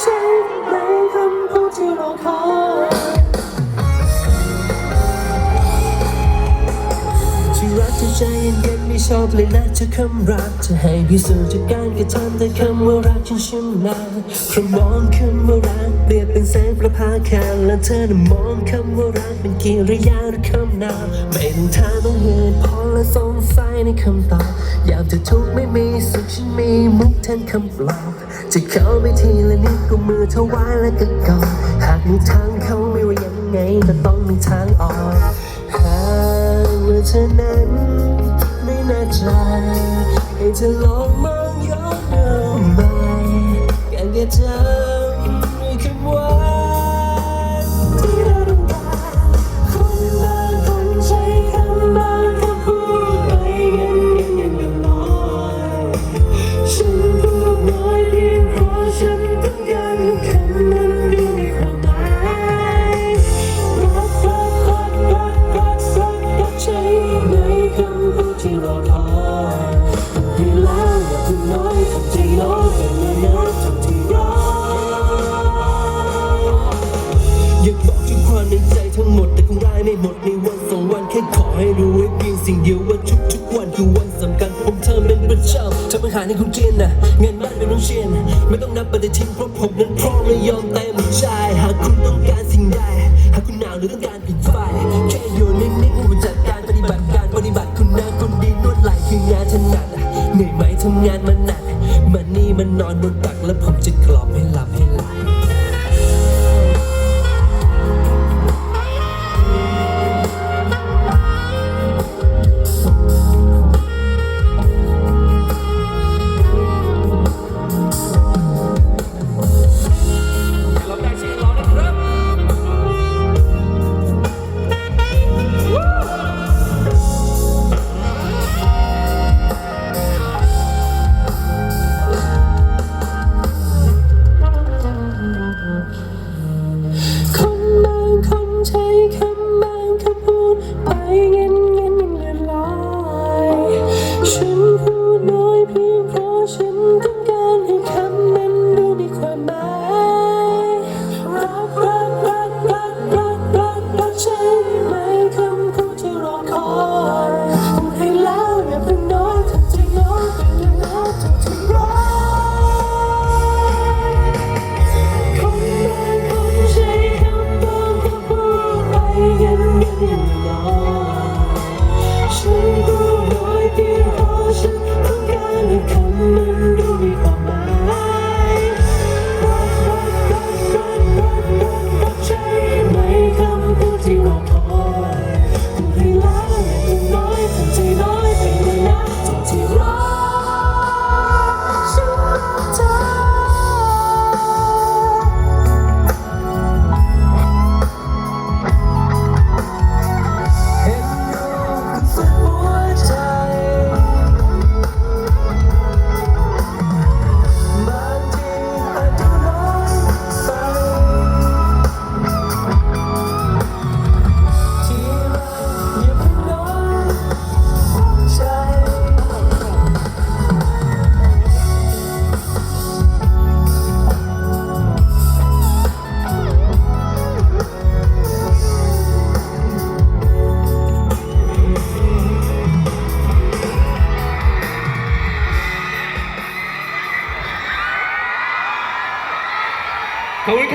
ใช่ไหมคำ ที่รักเธอใจเย็นๆไม่ชอบเลยนะเธอคำรักจะให้พิสูจน์จากการกระทำแต่คำว่ารักฉันชื่นมาเพรมองคำว่ารักเปรียบเป็นแสงประพาค่และเธอน่ะมองคำว่ารักเป็นกิริยาหรือคำนามไม่ต้องถามต้องเหตุผลและสงสัยในคำตอบอยามเธอทุกข์ไม่มีสุขฉันมีมุกแทนคำปลอบจะเข้าไปทีละนิดก็มือเธอไว้แล้วก็กอดหากมีทางเข้าไม่ว่ายังไงแต่ต้องมีทางออก เธอนั้นไม่แน่ใจให้เธอลองมองย้อนเอาใหม่การกระท รอคอยให้แล้วอย่าเพิ่งน้อยทำใจน้อยแต่เมื่อนัดทำที่รออยากบอกทุกความในใจทั้งหมดแต่คงได้ไม่หมดในวันสองวันแค่ขอให้รู้ไว้เพียงสิ่งเดียวว่าทุกทุกๆวันคือวันสำคัญผมเธอเป็นประจำเธอปัญหาในคุณเจนนะเงินบ้านเป็นต้องเชียนไม่ต้องนับปฏิทินเพราะผมนั้นพร้อมและยอมเต็มใจหากคุณต้องการสิ่งใดหากคุณหนาวหรือต้องการผิดไฟแค่อยู่นิ่งๆผู้จัด รปฏิบัติคุณนาคนดีนวดไหล่คืองานถนัดเหนื่อยไหมทำงานมันหนักมันนี่มันนอนบนตักแล้วผมจะกล่อมให้หลับให้ไหล ฉันพูดน้อยเพียงเพราะฉัน 겨울